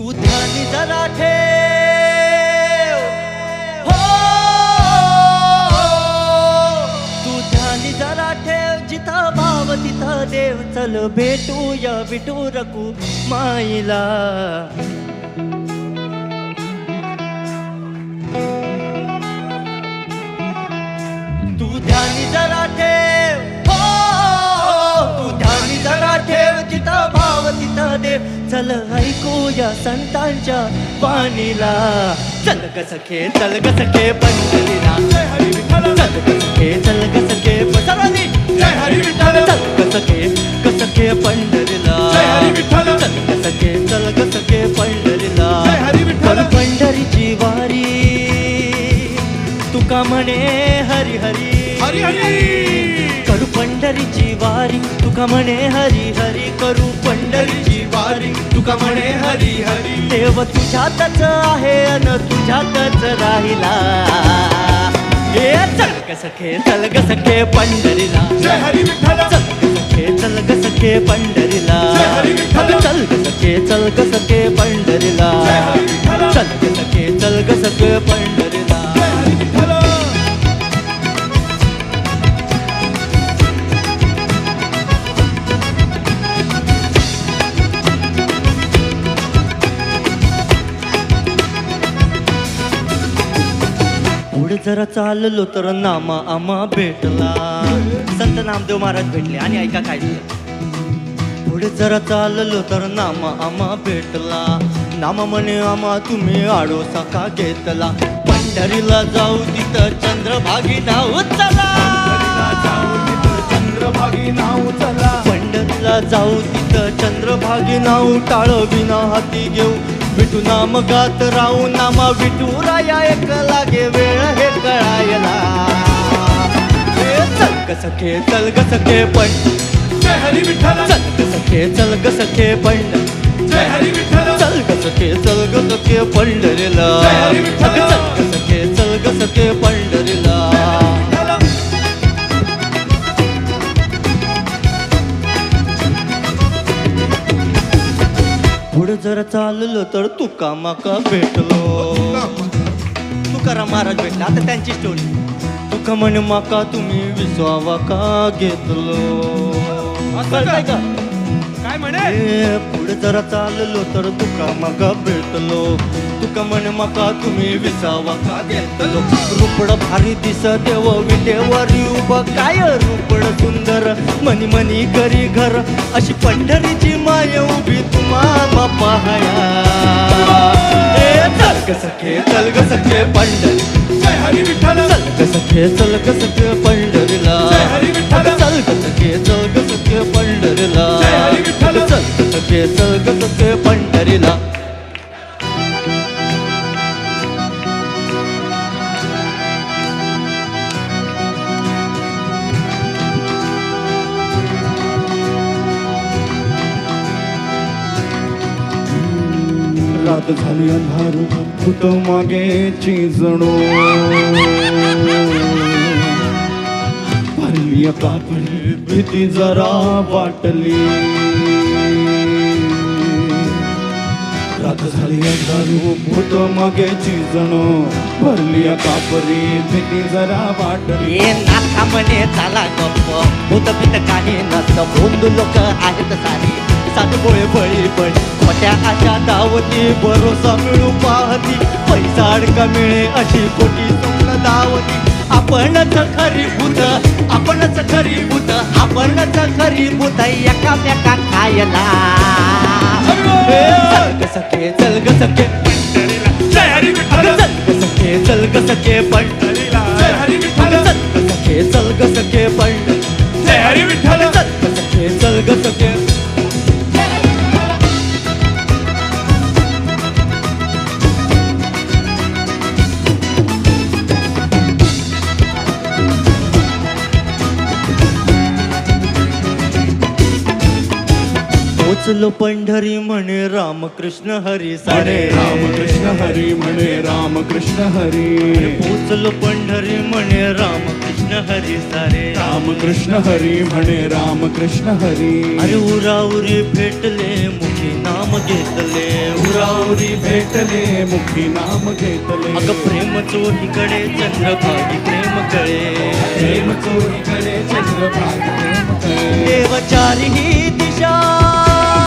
तू ध्यानी जरा ठेव. हो तू ध्यानी जरा ठेव. जिथं भाव तिथं देव. चल भेटूया विटू रकू माईला तू ध्यानी जरा चल ऐकूया संतांच्या वाणीला. चल ग सखे चल ग सखे पंढरीला. चल ग सखे चल ग सखे प- सर्वांनी जय हरी विठ्ठल. चल ग सखे ग सखे पंढरीला. चल ग सखे चल ग सखे पंढरीला. पण पंढरीची वारी. तुका म्हणे हरी हरी. हरी हरी. पंढरीची वारी तुका म्हणे हरी हरी करू पंढरीची वारी. तुका म्हणे हरी हरी. देव तुझ्यातच आहे अन तुझ्यातच राहिला. हे चल ग सखे चल ग सखे पंढरीला. सखे चल ग सखे पंढरीला. जय हरी विठ्ठल. चल ग सखे चल ग सखे पंढरीला. जय हरी विठ्ठल. चल ग सखे चल ग सखे पंढरीला. पुढे जरा चाललो तर नामा आम्हा भेटला. संत नामदेव महाराज भेटले. आणि ऐका काय पुढे जरा चाललो तर नामा आम्हा भेटला. नामा म्हणे आम्हा तुम्ही आडोसा का घेतला. पंढरीला जाऊ तिथं चंद्रभागी नाव चला जाऊ तिथं चंद्रभागी नाव चला पंढरीला जाऊ तिथं चंद्रभागी नाव टाळ विना हाती घेऊ. विठू नाम गात राहू नामा विठू राया एक लागे वेळ हे कळायला. चल ग सखे चल ग सखे पण. जय हरी विठ्ठल. चल ग सखे चल ग सखे पंड जय हरी विठ्ठल. चल ग सखे चल ग सखे पंढरीला. चल ग सखे चल ग सखे पंढरीला पुढे जर चाललो तर तुका माका भेटलो. तुकाराम महाराज भेटला. आता त्यांची स्टोरी तुका म्हणे माका तुम्ही विसवावा का घेतलो? कळतंय का? काय म्हणे? पुढे जरा चाललो तर तुका माका भेटलो. तुका म्हणे माका तुम्ही विसावा. का घेतलो रुपड भारी दिस देव विटेवर उभं काय रुपड सुंदर मनी मनी घरी घर. अशी पंढरीची माय उभी तुम्हा पाहया ए, चल ग सखे चल ग सखे पंढरी. जय हरी विठ्ठल. चल ग सखे चल ग सखे पंढरीला. जय हरी विठ्ठल. चल ग सखे चल ग सखे पंढरीला. हरी विठ्ठल. चल ग सखे चल ग सखे पंढरीला. रात झाली अंधार भूत मागेची जणू भरली कापडी भीती जरा वाटली. रात झाली अंधार भूत मागेची जणू. भरली कापरी. भीती जरा वाटली. ये नाथा म्हणे चाला गप्प. भूत पित काही नसतं. भोंदू लोक आहेत सारी. सात बोळे बळी बळी खोट्या आशा दावती भरोसा मिळू पाहती. पैसा अडका मिळे अशी खोटी स्वप्न दावती. आपणच खरी भूत आपणच खरी भूत आपणच खरी भूत. एकामेका खायला. सखे चल ग सखे सखे चल ग सखे पंढरीला सखे चल ग सखे पंढरी सखे चल ग सखे पोचलो पंढरी म्हणे रामकृष्ण हरी साडे रामकृष्ण हरी म्हणे रामकृष्ण हरी. पोचलो पंढरी म्हणे रामकृष्ण कृष्ण हरी सारे. रामकृष्ण हरी म्हणे रामकृष्ण हरी. अरे उराउरी भेटले मुखी नाम घेतले. उरावरी भेटले मुखी नाम घेतले. अग प्रेम चोहीकडे चंद्रभागी प्रेम कळे. प्रेम चोरीकडे चंद्रभाग प्रेम कळे. देव चारही